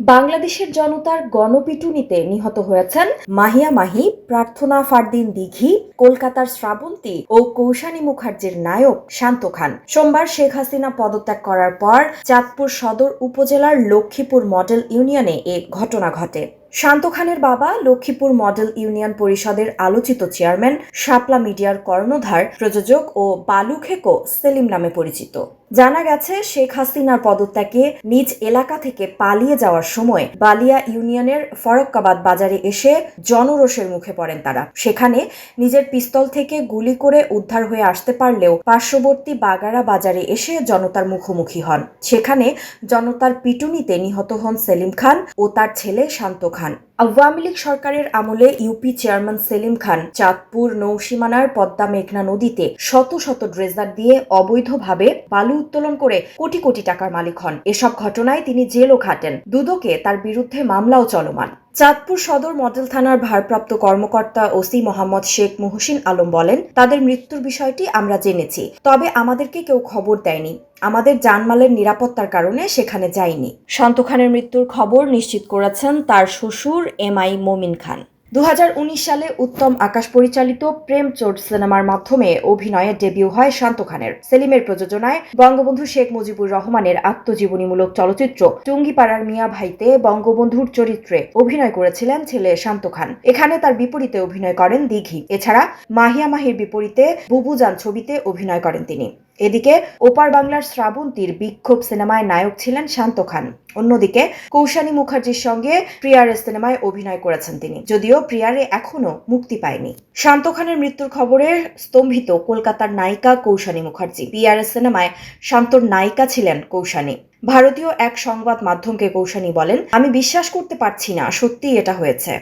বাংলাদেশের জনতার গণপিটুনিতে নিহত হয়েছেন মাহিয়া মাহি প্রার্থনা ফারদিন দিঘি কলকাতার শ্রাবন্তী ও কৌশানী মুখার্জির নায়ক শান্ত খান। সোমবার শেখ হাসিনা পদত্যাগ করার পর চাঁদপুর সদর উপজেলার লক্ষ্মীপুর মডেল ইউনিয়নে এ ঘটনা ঘটে। শান্ত খানের বাবা লক্ষ্মীপুর মডেল ইউনিয়ন পরিষদের আলোচিত চেয়ারম্যান, শাপলা মিডিয়ার কর্ণধার, প্রযোজক ও বালুখেকো সেলিম নামে পরিচিত। জানা গেছে, শেখ হাসিনার পদত্যাগে নিজ এলাকা থেকে পালিয়ে যাওয়ার সময় বালিয়া ইউনিয়নের ফরক্কাবাদ বাজারে এসে জনরোষের মুখে পড়েন তারা। সেখানে নিজের পিস্তল থেকে গুলি করে উদ্ধার হয়ে আসতে পারলেও পার্শ্ববর্তী বাগারা বাজারে এসে জনতার মুখোমুখি হন। সেখানে জনতার পিটুনিতে নিহত হন সেলিম খান ও তার ছেলে শান্ত খান। আওয়ামী লীগ সরকারের আমলে ইউপি চেয়ারম্যান সেলিম খান চাঁদপুর নৌসীমানার পদ্মা মেঘনা নদীতে শত শত ড্রেজার দিয়ে অবৈধভাবে বালু উত্তোলন করে কোটি কোটি টাকার মালিক হন। এসব ঘটনায় তিনি জেলও খাটেন। দুদকে তার বিরুদ্ধে মামলাও চলমান। চাঁদপুর সদর মডেল থানার ভারপ্রাপ্ত কর্মকর্তা ওসি মোহাম্মদ শেখ মুহসিন আলম বলেন, তাদের মৃত্যুর বিষয়টি আমরা জেনেছি, তবে আমাদেরকে কেউ খবর দেয়নি। আমাদের জানমালের নিরাপত্তার কারণে সেখানে যায়নি। শান্ত খানের মৃত্যুর খবর নিশ্চিত করেছেন তার শ্বশুর এম আই মোমিন খান। দু হাজার উনিশ সালে উত্তম আকাশ পরিচালিত প্রেম চোট সিনেমার মাধ্যমে অভিনয়ে ডেবিউ হয় শান্ত খানের। সেলিমের প্রযোজনায় বঙ্গবন্ধু শেখ মুজিবুর রহমানের আত্মজীবনীমূলক চলচ্চিত্র টুঙ্গিপাড়ার মিয়া ভাইতে বঙ্গবন্ধুর চরিত্রে অভিনয় করেছিলেন ছেলে শান্ত খান। এখানে তার বিপরীতে অভিনয় করেন দিঘি। এছাড়া মাহিয়া মাহির বিপরীতে বুবুজান ছবিতে অভিনয় করেন তিনি। এদিকে ওপার বাংলার শ্রাবন্তীর বিক্ষোভ সিনেমায় নায়ক ছিলেন শান্ত খান। অন্যদিকে কৌশানী মুখার্জির সঙ্গে প্রিয়ারে সিনেমায় অভিনয় করেছেন তিনি। যদিও প্রিয়ারে এখনও মুক্তি পায়নি। শান্ত খানের মৃত্যুর খবরে স্তম্ভিত কলকাতার নায়িকা কৌশানী মুখার্জি। পিআরএস সিনেমায় শান্তর নায়িকা ছিলেন কৌশানী। ভারতীয় এক সংবাদ মাধ্যমকে কৌশানী বলেন, আমি বিশ্বাস করতে পারছি না, সত্যিই এটা হয়েছে।